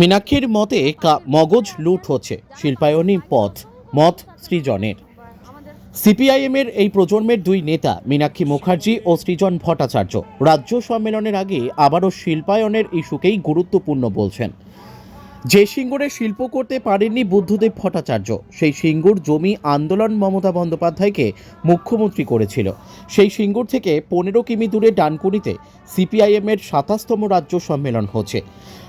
মীনাক্ষীর মতে মগজ লুট হচ্ছে শিল্পায়নী পথ, মত সৃজনের। সিপিআইএমের এই প্রজন্মের দুই নেতা, মীনাক্ষী মুখার্জি ও সৃজন ভট্টাচার্য, রাজ্য সম্মেলনের আগে আবারও শিল্পায়নের ইস্যুকেই গুরুত্বপূর্ণ বলছেন। যে সিঙ্গুরে শিল্প করতে পারেননি বুদ্ধদেব ভট্টাচার্য, সেই সিঙ্গুর জমি আন্দোলন মমতা বন্দ্যোপাধ্যায়কে মুখ্যমন্ত্রী করেছিল। সেই সিঙ্গুর থেকে পনেরো কিমি দূরে ডানকুনিতে সিপিআইএমের সাতাশতম রাজ্য সম্মেলন হচ্ছে।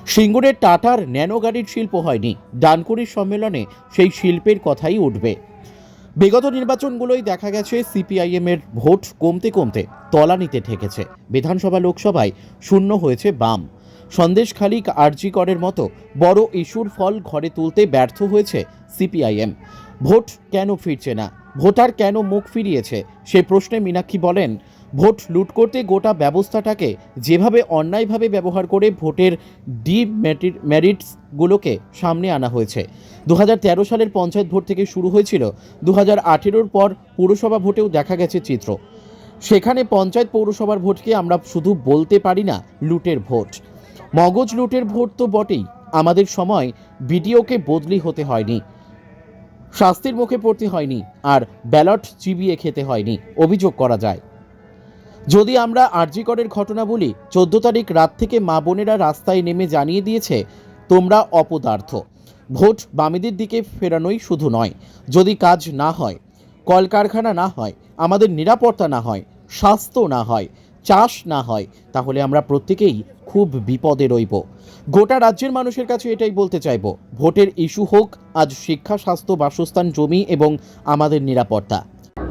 সিঙ্গুরের টাটার ন্যানো গাড়ির শিল্প হয়নি, ডানকুনির সম্মেলনে সেই শিল্পের কথাই উঠবে। বিগত নির্বাচনগুলোই দেখা গেছে সিপিআইএমের ভোট কমতে কমতে তলানিতে ঠেকেছে। বিধানসভা, লোকসভায় শূন্য হয়েছে বাম। সন্দেশখালী আরজি করের মতো বড় ইস্যুর ফল ঘরে তুলতে ব্যর্থ হয়েছে সিপিআইএম। ভোট কেন ফিরছে না? ভোটার কেন মুখ ফিরিয়েছে? সে প্রশ্নে মীনাক্ষী বলেন, ভোট লুট করতে গোটা ব্যবস্থাটাকে যেভাবে অন্যায়ভাবে ব্যবহার করে ভোটের ডি মেরিটসগুলোকে সামনে আনা হয়েছে। দু হাজার তেরো সালের পঞ্চায়েত ভোট থেকে শুরু হয়েছিল দু হাজার পর পুরসভা ভোটেও দেখা গেছে চিত্র। সেখানে পঞ্চায়েত পৌরসভার ভোটকে আমরা শুধু বলতে পারি না, লুটের ভোট। মগজ লুটের ভোট তো বটেই। আমাদের সময় বিডিওকে বদলি হতে হয়নি। শাস্তির মুখে পড়তে হয়নি আর ব্যালট চিবিয়ে খেতে হয়নি, অভিযোগ করা যায়। যদি আমরা আরজিকরের ঘটনা বলি, চোদ্দ তারিখ রাত থেকে মা বোনেরা রাস্তায় নেমে জানিয়ে দিয়েছে, তোমরা অপদার্থ। ভোট বামেদের দিকে ফেরানোই শুধু নয়, যদি কাজ না হয়, কলকারখানা না হয়, আমাদের নিরাপত্তা না হয়, স্বাস্থ্য না হয় চাষ না হয়, তাহলে আমরা প্রত্যেকেই খুব বিপদে রইব। গোটা রাজ্যের মানুষের কাছে এটাই বলতে চাইব, ভোটের ইস্যু হোক, আজ শিক্ষা, স্বাস্থ্য, বাসস্থান, জমি এবং আমাদের নিরাপত্তা।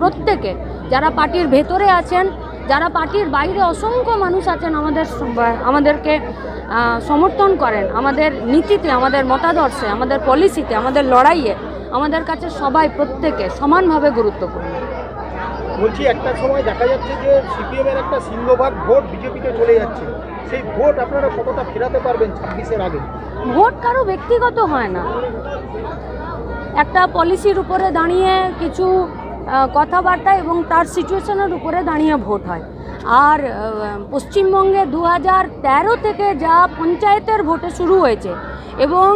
প্রত্যেকে, যারা পার্টির ভেতরে আছেন, যারা পার্টির বাইরে অসংখ্য মানুষ আছেন, আমাদের আমাদেরকে সমর্থন করেন। আমাদের নীতিতে, আমাদের মতাদর্শে, আমাদের পলিসিতে আমাদের লড়াইয়ে আমাদের কাছে সবাই প্রত্যেকে সমানভাবে গুরুত্বপূর্ণ। বলছি, একটা সময় দেখা যাচ্ছে যে সিপিএম এর একটা সিংহভাগ ভোট বিজেপিতে চলে যাচ্ছে। সেই ভোট আপনারা কতটা ফেরাতে পারবেন ছাব্বিশের আগে? ভোট কারও ব্যক্তিগত হয় না। একটা পলিসির উপরে দাঁড়িয়ে কিছু কথাবার্তা এবং তার সিচুয়েশনের উপরে দাঁড়িয়ে ভোট হয়। আর পশ্চিমবঙ্গে দু হাজার তেরো থেকে যা পঞ্চায়েতের ভোটে শুরু হয়েছে এবং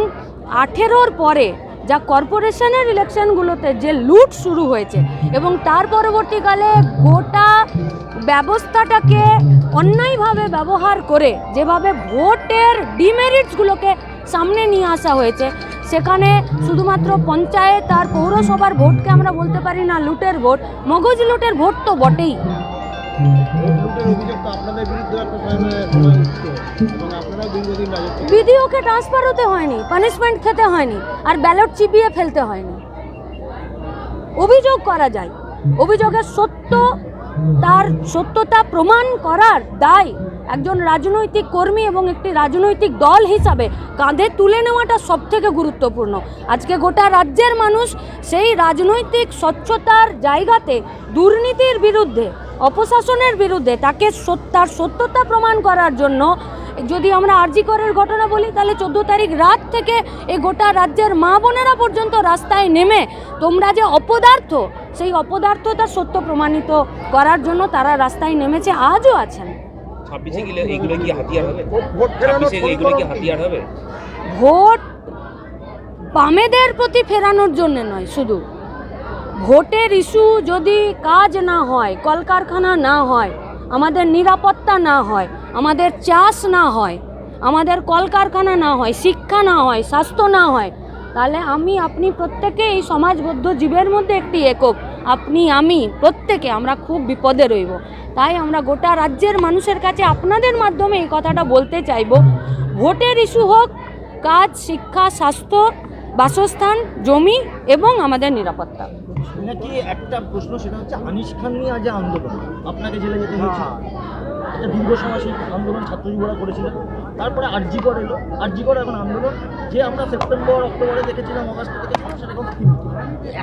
আঠেরোর পরে যা কর্পোরেশনের ইলেকশনগুলোতে যে লুট শুরু হয়েছে এবং তার পরবর্তীকালে গোটা ব্যবস্থাটাকে অন্যায়ভাবে ব্যবহার করে যেভাবে ভোটের ডিমেরিটসগুলোকে সামনে নিয়ে আসা হয়েছে, সেখানে শুধুমাত্র পঞ্চায়েত আর পৌরসভার ভোটকে আমরা বলতে পারি না লুটের ভোট, মগজ লুটের ভোট তো বটেই। বিডিওকে ট্রান্সফার হতে হয়নি পানিশমেন্ট খেতে হয়নি, আর ব্যালট চিবিয়ে ফেলতে হয়নি। অভিযোগ করা যায়। অভিযোগের সত্য, তার সত্যতা প্রমাণ করার দায় একজন রাজনৈতিক কর্মী এবং একটি রাজনৈতিক দল হিসাবে কাঁধে তুলে নেওয়াটা সব থেকে গুরুত্বপূর্ণ। আজকে গোটা রাজ্যের মানুষ সেই রাজনৈতিক স্বচ্ছতার জায়গাতে, দুর্নীতির বিরুদ্ধে, অপশাসনের বিরুদ্ধে তাকে তার সত্যতা প্রমাণ করার জন্য যদি আমরা আরজি করের ঘটনা বলি তাহলে চোদ্দ তারিখ রাত থেকে এই গোটা রাজ্যের মা বোনেরা পর্যন্ত রাস্তায় নেমে তোমরা যে অপদার্থ সেই অপদার্থতা সত্য প্রমাণিত করার জন্য তারা রাস্তায় নেমেছে আজও আছেন। ভোট বামেদের প্রতি ফেরানোর জন্য নয় শুধু। ভোটের ইস্যু যদি কাজ না হয় কলকারখানা না হয় আমাদের নিরাপত্তা না হয়, আমাদের চাষ না হয়, আমাদের কলকারখানা না হয়, শিক্ষা না হয়, স্বাস্থ্য না হয়, তাহলে আমি, আপনি প্রত্যেকে এই সমাজবদ্ধ জীবের মধ্যে একটি একক। আপনি, আমি প্রত্যেকে আমরা খুব বিপদে রইব। তাই আমরা গোটা রাজ্যের মানুষের কাছে আপনাদের মাধ্যমে এই কথাটা বলতে চাইব। ভোটের ইস্যু হোক, কাজ, শিক্ষা, স্বাস্থ্য, বাসস্থান, জমি এবং আমাদের নিরাপত্তা। নাকি একটা প্রশ্ন সেটা হচ্ছে আনিস খান নিয়ে আজ যে আন্দোলন আপনাকে জেলে যেতে হয়েছে। একটা দীর্ঘ সময় সেই আন্দোলন ছাত্র যুবরা করেছিলেন। তারপরে আরজি কর এলো। আরজি কর এখন আন্দোলন যে আমরা সেপ্টেম্বর অক্টোবরে দেখেছিলাম অগাস্ট থেকে সমস্যাটা এখন স্তীমিত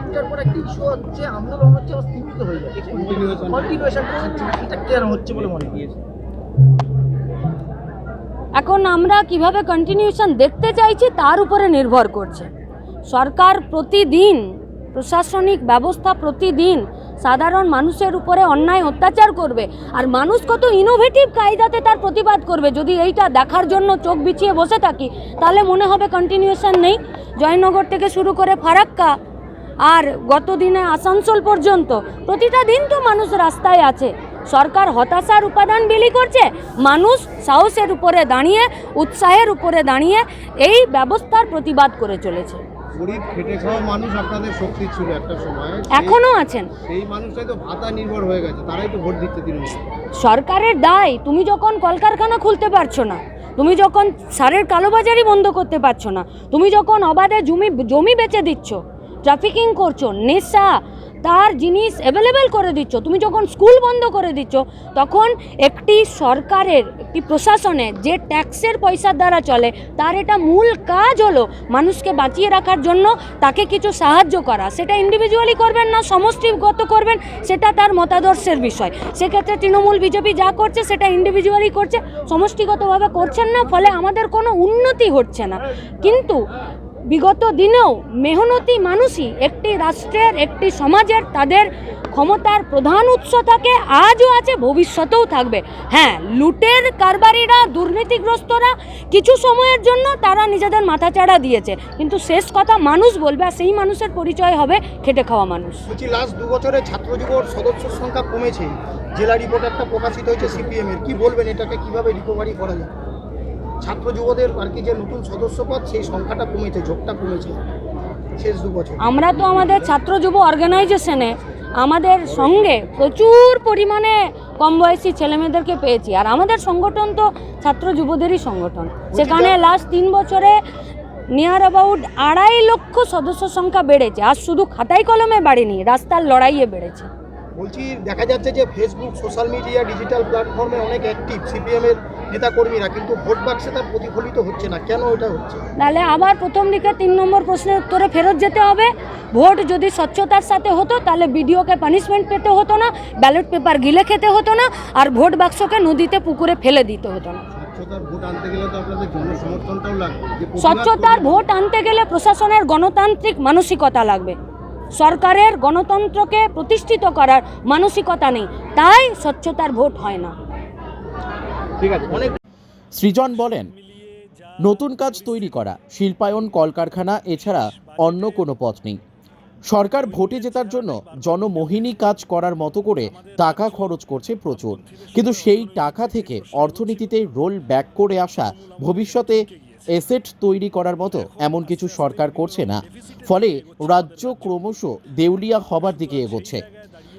একটার পর একটা ইস্যু হচ্ছে আন্দোলন হচ্ছে আবার স্তীমিত হয়ে যাচ্ছে। কন্টিনিউশন এটা কেন হচ্ছে বলে মনে হয়? এখন আমরা কীভাবে কন্টিনিউশন দেখতে চাইছি তার উপরে নির্ভর করছে। সরকার প্রতিদিন প্রশাসনিক ব্যবস্থা প্রতিদিন সাধারণ মানুষের উপরে অন্যায় অত্যাচার করবে। আর মানুষ কত ইনোভেটিভ কায়দাতে তার প্রতিবাদ করবে। যদি এইটা দেখার জন্য চোখ বিছিয়ে বসে থাকি, তাহলে মনে হবে কন্টিনিউশন নেই। জয়নগর থেকে শুরু করে ফারাক্কা, আর গত দিনে আসানসোল পর্যন্ত প্রতিটা দিন তো মানুষ রাস্তায় আছে। সরকার হতাশার উপাদান বিলি করছে, মানুষ সাহসের উপরে দাঁড়িয়ে, উৎসাহের উপরে দাঁড়িয়ে এই ব্যবস্থার প্রতিবাদ করে চলেছে। গরিব খেটে খাওয়া মানুষ আপনাদের শক্তি ছিল একটা সময়। এখনও আছেন? সেই মানুষটাই তো ভাতা নির্ভর হয়ে গেছে তারাই তো ভোট দিচ্ছে তৃণমূল। সরকারের দায় তুমি যখন কলকারখানা খুলতে পারছ না তুমি যখন সারের কালোবাজারি বন্ধ করতে পারছ না তুমি যখন অবাধে জমি জমি বেচে দিচ্ছ ট্রাফিকিং করছ নেশা তার জিনিস অ্যাভেলেবেল করে দিচ্ছ। তুমি যখন স্কুল বন্ধ করে দিচ্ছ, তখন একটি সরকারের, একটি প্রশাসনের যে ট্যাক্সের পয়সার দ্বারা চলে, তার এটা মূল কাজ হলো মানুষকে বাঁচিয়ে রাখার জন্য তাকে কিছু সাহায্য করা। সেটা ইন্ডিভিজুয়ালি করবেন না, সমষ্টিগত করবেন, সেটা তার মতাদর্শের বিষয়। সেক্ষেত্রে তৃণমূল, বিজেপি যা করছে, সেটা ইন্ডিভিজুয়ালি করছে, সমষ্টিগতভাবে করছেন না, ফলে আমাদের কোনো উন্নতি হচ্ছে না। কিন্তু বিগত দিনেও মেহনতি মানুষই একটি রাষ্ট্রের, একটি সমাজের তাদের ক্ষমতার প্রধান উৎস থাকে, আজও আছে, ভবিষ্যতেও থাকবে। হ্যাঁ লুটের কারবারিরা, দুর্নীতিগ্রস্তরা কিছু সময়ের জন্য তারা নিজেদের মাথাচাড়া দিয়েছে। কিন্তু শেষ কথা মানুষ বলবে, আর সেই মানুষের পরিচয় হবে খেটে খাওয়া মানুষ। বলছি লাস্ট দু বছরে ছাত্র যুবর সদস্য সংখ্যা কমেছে। জেলা রিপোর্ট একটা প্রকাশিত হয়েছে সিপিএম এর। কি বলবেন, এটাকে কীভাবে রিকভারি করা যায়? ছাত্র যুবদের আর কি যে নতুন সদস্য পদ সেই সংখ্যাটা কমেছে ঝোঁকটা কমেছে শেষ দু বছর। আমরা তো আমাদের ছাত্র যুব অর্গানাইজেশনে আমাদের সঙ্গে প্রচুর পরিমাণে কম বয়সী ছেলেমেয়েদেরকে পেয়েছি। আর আমাদের সংগঠন তো ছাত্র যুবদেরই সংগঠন। সেখানে লাস্ট তিন বছরে নিয়ার অ্যাবাউট আড়াই লক্ষ সদস্য সংখ্যা বেড়েছে। আর শুধু খাতায় কলমে বাড়েনি রাস্তার লড়াইয়ে বেড়েছে। বলছি দেখা যাচ্ছে যে ফেসবুক সোশ্যাল মিডিয়া ডিজিটাল প্ল্যাটফর্মে অনেক অ্যাক্টিভ সিপিএম এর নেতাকর্মীরা কিন্তু ভোট বাক্সে তার প্রতিফলিত হচ্ছে না। কেন এটা হচ্ছে? তাহলে আবার প্রথম দিকে তিন নম্বর প্রশ্নের উত্তরে ফেরত যেতে হবে। ভোট যদি স্বচ্ছতার সাথে হতো তাহলে বিডিওকে পানিশমেন্ট পেতে হতো না ব্যালট পেপার গিলে খেতে হতো না আর ভোট বাক্সকে নদীতে পুকুরে ফেলে দিতে হতো না। স্বচ্ছতার ভোট আনতে গেলে তো আপনাদের জনসমর্থনটাও লাগবে। যে প্রতিবাদ স্বচ্ছতার ভোট আনতে গেলে প্রশাসনের গণতান্ত্রিক মানসিকতা লাগবে। সরকারের গণতন্ত্রকে প্রতিষ্ঠিত করার মানসিকতা নেই। তাই স্বচ্ছতার ভোট হয় না। ঠিক আছে। অনেক সৃজন বলেন নতুন কাজ তৈরি করা শিল্পায়ন কলকারখানা এছাড়া অন্য কোনো পথ নেই। সরকার ভোটে জেতার জন্য জনমোহিনী কাজ করার মতো করে টাকা খরচ করছে প্রচুর। কিন্তু সেই টাকা থেকে অর্থনীতিতে রোল ব্যাক করে আসা ভবিষ্যতে এসেট তৈরি করার মতো এমন কিছু সরকার করছে না। ফলে রাজ্য ক্রমশ দেউলিয়া হবার দিকে এগোচ্ছে।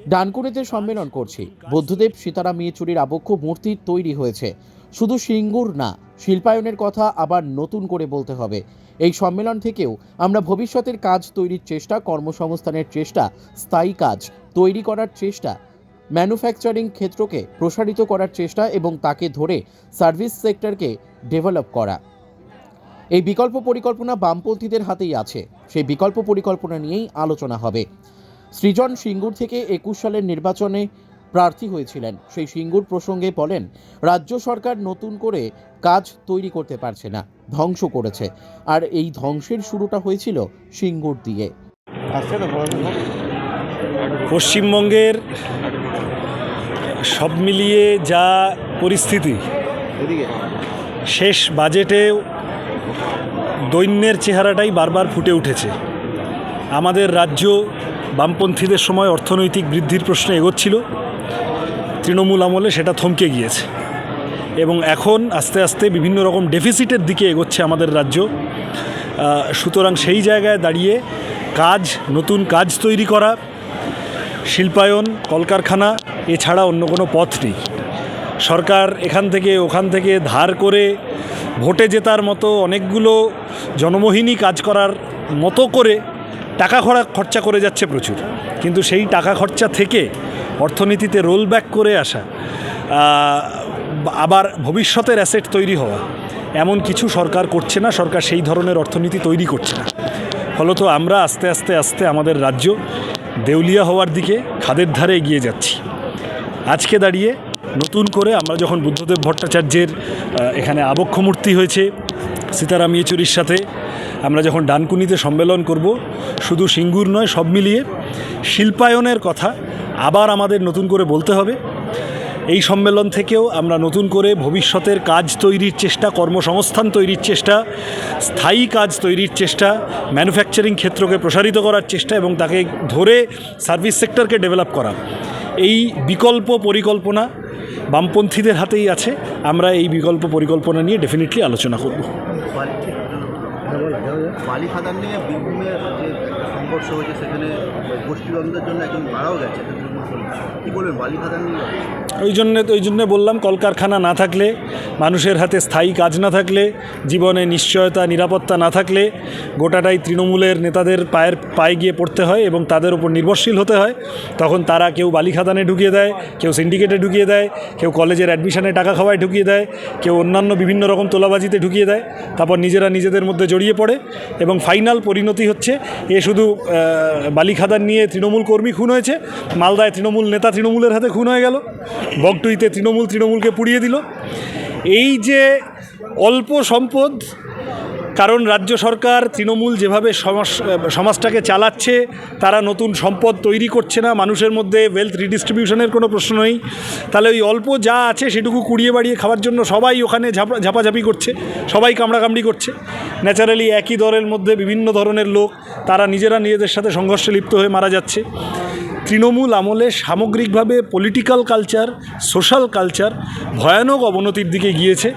ডানকুনিতে সম্মেলন করছি। বুদ্ধদেব সীতারাম ইয়েচুরির আবক্ষ মূর্তি তৈরি হয়েছে। শুধু সিঙ্গুর না, শিল্পায়নের কথা আবার নতুন করে বলতে হবে। এই সম্মেলন থেকেও আমরা ভবিষ্যতের কাজ তৈরির চেষ্টা, কর্মসংস্থানের চেষ্টা, স্থায়ী কাজ তৈরি করার চেষ্টা, ম্যানুফ্যাকচারিং ক্ষেত্রকে প্রসারিত করার চেষ্টা এবং তাকে ধরে সার্ভিস সেক্টরকে ডেভেলপ করা। এই বিকল্প পরিকল্পনা বামপন্থীদের হাতেই আছে। সেই বিকল্প পরিকল্পনা নিয়েই আলোচনা হবে। সৃজন সিঙ্গুর থেকে একুশ সালের নির্বাচনে প্রার্থী হয়েছিলেন। সেই সিঙ্গুর প্রসঙ্গে বলেন রাজ্য সরকার নতুন করে কাজ তৈরি করতে পারছে না ধ্বংস করেছে। আর এই ধ্বংসের শুরুটা হয়েছিল সিঙ্গুর দিয়ে। পশ্চিমবঙ্গের সব মিলিয়ে যা পরিস্থিতি শেষ বাজেটেও দৈন্যের চেহারাটাই বারবার ফুটে উঠেছে। আমাদের রাজ্য বামপন্থীদের সময় অর্থনৈতিক বৃদ্ধির প্রশ্নে এগোচ্ছিল। তৃণমূল আমলে সেটা থমকে গিয়েছে। এবং এখন আস্তে আস্তে বিভিন্ন রকম ডেফিসিটের দিকে এগোচ্ছে আমাদের রাজ্য। সুতরাং সেই জায়গায় দাঁড়িয়ে কাজ, নতুন কাজ তৈরি করা, শিল্পায়ন, কলকারখানা, এছাড়া অন্য কোনো পথ নেই। সরকার এখান থেকে ওখান থেকে ধার করে ভোটে জেতার মতো অনেকগুলো জনমোহিনী কাজ করার মতো করে টাকা খরা খরচা করে যাচ্ছে প্রচুর। কিন্তু সেই টাকা খরচা থেকে অর্থনীতিতে রোল ব্যাক করে আসা আবার ভবিষ্যতের অ্যাসেট তৈরি হওয়া, এমন কিছু সরকার করছে না, সরকার সেই ধরনের অর্থনীতি তৈরি করছে না। ফলত আমরা আস্তে আস্তে আস্তে আমাদের রাজ্য দেউলিয়া হওয়ার দিকে খাদের ধারে এগিয়ে যাচ্ছি। আজকে দাঁড়িয়ে নতুন করে আমরা যখন বুদ্ধদেব ভট্টাচার্যের এখানে আবক্ষ মূর্তি হয়েছে, সীতারাম ইয়েচুরির সাথে, আমরা যখন ডানকুনিতে সম্মেলন করব, শুধু সিঙ্গুর নয়, সব মিলিয়ে শিল্পায়নের কথা আবার আমাদের নতুন করে বলতে হবে। এই সম্মেলন থেকেও আমরা নতুন করে ভবিষ্যতের কাজ তৈরির চেষ্টা, কর্মসংস্থান তৈরির চেষ্টা, স্থায়ী কাজ তৈরির চেষ্টা ম্যানুফ্যাকচারিং ক্ষেত্রকে প্রসারিত করার চেষ্টা এবং তাকে ধরে সার্ভিস সেক্টরকে ডেভেলপ করা। এই বিকল্প পরিকল্পনা বামপন্থীদের হাতেই আছে আমরা এই বিকল্প পরিকল্পনা নিয়ে ডেফিনেটলি আলোচনা করব নিয়ে সংঘর্ষ হয়েছে, সেখানে গোষ্ঠীদ্বন্দ্বের জন্য একজন মারাও গেছে। বালি খাদান ওই জন্যে ওই জন্যে বললাম কলকারখানা না থাকলে মানুষের হাতে স্থায়ী কাজ না থাকলে জীবনে নিশ্চয়তা নিরাপত্তা না থাকলে গোটাটাই তৃণমূলের নেতাদের পায়ের পায়ে গিয়ে পড়তে হয় এবং তাদের উপর নির্ভরশীল হতে হয়। তখন তারা কেউ বালিখাদানে ঢুকিয়ে দেয় কেউ সিন্ডিকেটে ঢুকিয়ে দেয় কেউ কলেজের অ্যাডমিশনে টাকা খাওয়ায় ঢুকিয়ে দেয় কেউ অন্যান্য বিভিন্ন রকম তোলাবাজিতে ঢুকিয়ে দেয় তারপর নিজেরা নিজেদের মধ্যে জড়িয়ে পড়ে এবং ফাইনাল পরিণতি হচ্ছে এ শুধু আহ, বালিখাদান নিয়ে তৃণমূল কর্মী খুন হয়েছে মালদায় তৃণমূল নেতা তৃণমূলের হাতে খুন হয়ে গেল। বগটুইতে তৃণমূল তৃণমূলকে পুড়িয়ে দিল। এই যে অল্প সম্পদ, কারণ রাজ্য সরকার তৃণমূল যেভাবে সমাজ সমাজটাকে চালাচ্ছে, তারা নতুন সম্পদ তৈরি করছে না, মানুষের মধ্যে ওয়েলথ রিডিস্ট্রিবিউশনের কোনো প্রশ্ন নেই। তাহলে ওই অল্প যা আছে সেটুকু কুড়িয়ে বাড়িয়ে খাওয়ার জন্য সবাই ওখানে ঝাপা, ঝাপাঝাপি করছে, সবাই কামড়াকামড়ি করছে। ন্যাচারালি একই দলের মধ্যে বিভিন্ন ধরনের লোক, তারা নিজেরা নিজেদের সাথে সংঘর্ষে লিপ্ত হয়ে মারা যাচ্ছে। তৃণমূল আমলে সামগ্রিকভাবে পলিটিক্যাল কালচার সোশ্যাল কালচার ভয়ানক অবনতির দিকে গিয়েছে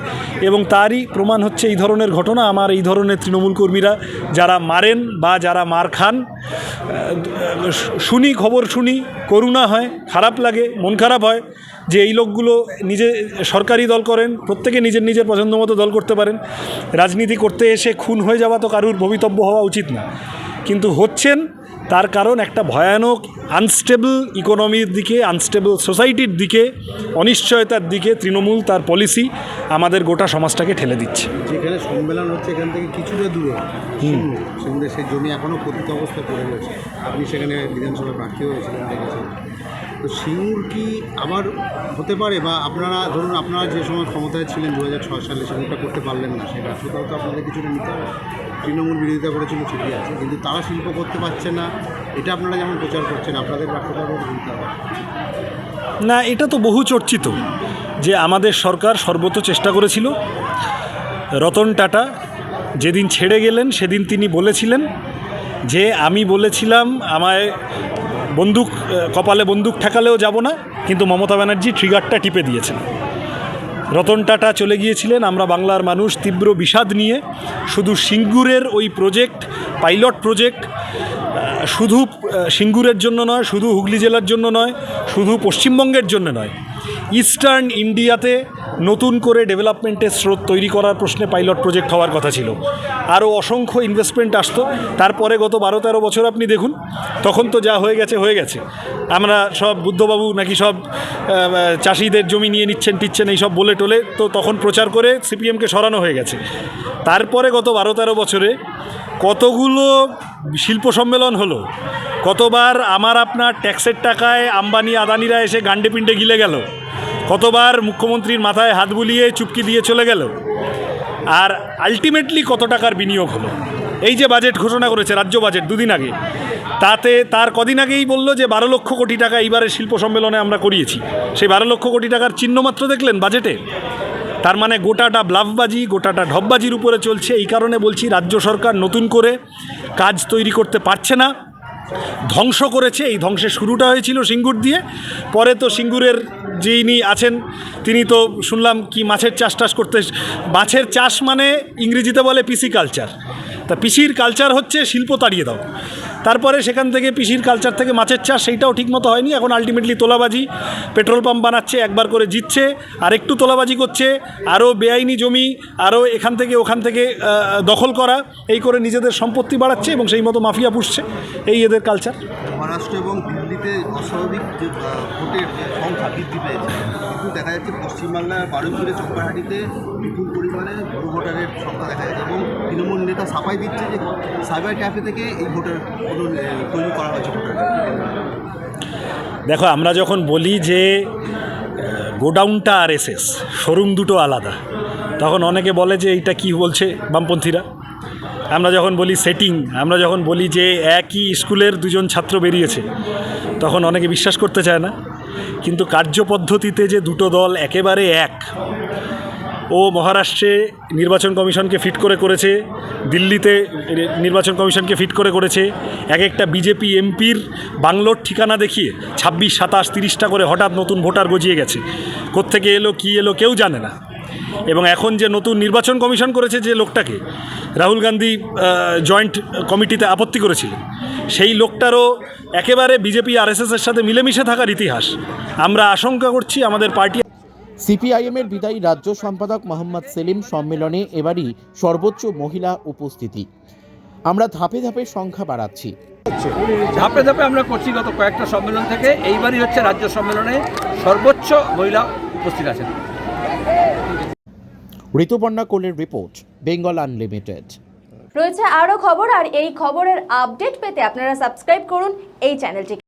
এবং তারই প্রমাণ হচ্ছে এই ধরনের ঘটনা। আমার এই ধরনের তৃণমূল কর্মীরা যারা মারেন বা যারা মার খান শুনি, খবর শুনি, করুণা হয়, খারাপ লাগে, মন খারাপ হয় যে এই লোকগুলো নিজে সরকারি দল করেন, প্রত্যেকে নিজের নিজের পছন্দ মতো দল করতে পারেন। রাজনীতি করতে এসে খুন হয়ে যাওয়া তো কারুর ভবিতব্য হওয়া উচিত না। কিন্তু হচ্ছেন তার কারণ একটা ভয়ানক আনস্টেবল ইকোনমির দিকে আনস্টেবল সোসাইটির দিকে অনিশ্চয়তার দিকে তৃণমূল তার পলিসি আমাদের গোটা সমাজটাকে ঠেলে দিচ্ছে। যেখানে সম্মেলন হচ্ছে এখান থেকে কিছুটা দূরে। সেখানে সেই জমি এখনও পতিত অবস্থায় পড়ে রয়েছে আপনি সেখানে বিধানসভা প্রার্থী হয়েছিলেন দেখেছেন। তো সিঙ্গুর কি আবার হতে পারে বা আপনারা, ধরুন আপনারা যে সময় ক্ষমতায় ছিলেন দু হাজার ছয় সালে সেগুলোটা করতে পারলেন না সেই ব্যর্থতাও তো আপনাদের কিছুটা নিতে হবে। তৃণমূল বিরোধিতা করেছিল, ঠিকই আছে, কিন্তু তারা শিল্প করতে পারছে না, এটা আপনারা যেমন প্রচার করছেন, আপনাদের নিতে হবে। না, এটা তো বহু চর্চিত যে আমাদের সরকার সর্বত চেষ্টা করেছিল, রতন টাটা যেদিন ছেড়ে গেলেন, সেদিন তিনি বলেছিলেন যে, আমি বলেছিলাম আমায় বন্দুক কপালে বন্দুক ঠেকালেও যাব না, কিন্তু মমতা ব্যানার্জি ট্রিগারটা টিপে দিয়েছেন। রতন টাটা চলে গিয়েছিলেন, আমরা বাংলার মানুষ, তীব্র বিষাদ নিয়ে। শুধু সিঙ্গুরের ওই প্রজেক্ট পাইলট প্রজেক্ট শুধু সিঙ্গুরের জন্য নয়, শুধু হুগলি জেলার জন্য নয়, শুধু পশ্চিমবঙ্গের জন্য নয়। ইস্টার্ন ইন্ডিয়াতে নতুন করে ডেভেলপমেন্টের স্রোত তৈরি করার প্রশ্নে পাইলট প্রজেক্ট হওয়ার কথা ছিল। আরও অসংখ্য ইনভেস্টমেন্ট আসতো। তারপরে গত বারো তেরো বছর আপনি দেখুন, তখন তো যা হয়ে গেছে হয়ে গেছে। আমরা সব বুদ্ধবাবু নাকি সব চাষিদের জমি নিয়ে নিচ্ছেন, টিচ্ছেন, এই সব বলে টোলে তো তখন প্রচার করে সিপিএমকে সরানো হয়ে গেছে। তারপরে গত বারো তেরো বছরে কতগুলো শিল্প সম্মেলন হলো, কতবার আমার আপনার ট্যাক্সের টাকায় আম্বানি, আদানিরা এসে গান্ডে পিণ্ডে গিলে গেল কতবার মুখ্যমন্ত্রীর মাথায় হাত বুলিয়ে চুপকি দিয়ে চলে গেল? আর আলটিমেটলি কত টাকার বিনিয়োগ হলো? এই যে বাজেট ঘোষণা করেছে রাজ্য বাজেট দুদিন আগে, তাতে তার কদিন আগেই বলল যে বারো লক্ষ কোটি টাকা এইবারে শিল্প সম্মেলনে আমরা করিয়েছি। সেই বারো লক্ষ কোটি টাকার চিহ্ন মাত্র দেখলেন বাজেটে? তার মানে গোটাটা ব্লাফবাজি, গোটাটা ঢপবাজির উপরে চলছে। এই কারণে বলছি, রাজ্য সরকার নতুন করে কাজ তৈরি করতে পারছে না। ধ্বংস করেছে। এই ধ্বংসের শুরুটা হয়েছিল সিঙ্গুর দিয়ে। পরে তো সিঙ্গুরের যিনি আছেন, তিনি তো শুনলাম কি মাছের চাষ টাস করতে মাছের চাষ মানে ইংরেজিতে বলে পিসি কালচার। তা পিসির কালচার হচ্ছে শিল্প তাড়িয়ে দাও। তারপরে সেখান থেকে পিসির কালচার থেকে মাছের চাষ, সেইটাও ঠিকমতো হয়নি। এখন আলটিমেটলি তোলাবাজি পেট্রোল পাম্প বানাচ্ছে, একবার করে জিতছে আর একটু তোলাবাজি করছে, আরও বেআইনি জমি, আরও এখান থেকে ওখান থেকে দখল করা, এই করে নিজেদের সম্পত্তি বাড়াচ্ছে এবং সেই মতো মাফিয়া পুষছে। এই এদের কালচার মহারাষ্ট্র এবং দিল্লিতে অস্বাভাবিক যে ভোটের সংখ্যা বৃদ্ধি পেয়েছে, কিন্তু দেখা যাচ্ছে পশ্চিমবাংলার বারুইপুরে চম্পাহাটিতে বিপুল পরিমাণে ভোটারের সংখ্যা দেখা যাচ্ছে এবং তৃণমূল নেতা সাফাই দিচ্ছে যে সাইবার ক্যাফে থেকে এই ভোটার দেখো, আমরা যখন বলি যে গোডাউনটা আর এস এস শোরুম দুটো আলাদা, তখন অনেকে বলে যে, এইটা কি বলছে বামপন্থীরা? আমরা যখন বলি সেটিং, আমরা যখন বলি যে, একই স্কুলের দুজন ছাত্র বেরিয়েছে, তখন অনেকে বিশ্বাস করতে চায় না। কিন্তু কার্যপদ্ধতিতে যে দুটো দল একেবারে এক ও মহারাষ্ট্রে নির্বাচন কমিশনকে ফিট করে করেছে, দিল্লিতে নির্বাচন কমিশনকে ফিট করে করেছে, এক একটা বিজেপি এমপির বাংলোর ঠিকানা দেখিয়ে ছাব্বিশ, সাতাশ, তিরিশটা করে হঠাৎ নতুন ভোটার গজিয়ে গেছে। কোত্থেকে এলো, কী এলো কেউ জানে না। এবং এখন যে নতুন নির্বাচন কমিশন করেছে যে লোকটাকে, রাহুল গান্ধী জয়েন্ট কমিটিতে আপত্তি করেছিলেন সেই লোকটারও একেবারে বিজেপি আরএসএসের সাথে মিলেমিশে থাকার ইতিহাস। আমরা আশঙ্কা করছি আমাদের পার্টি সিপিআইএমের বিদায়ী রাজ্য সম্পাদক মোহাম্মদ সেলিম সম্মেলনে এবারই সর্বোচ্চ মহিলা উপস্থিতি। আমরা ধাপে ধাপে সংখ্যা বাড়াচ্ছি। ধাপে ধাপে আমরা করছি গত কয়েকটা সম্মেলন থেকে। এইবারই হচ্ছে রাজ্য সম্মেলনে সর্বোচ্চ মহিলা উপস্থিত আছেন। ঋতুপর্ণা কোলের রিপোর্ট বেঙ্গল আনলিমিটেড। রয়েছে আরও খবর আর এই খবরের আপডেট পেতে আপনারা সাবস্ক্রাইব করুন এই চ্যানেলটিকে।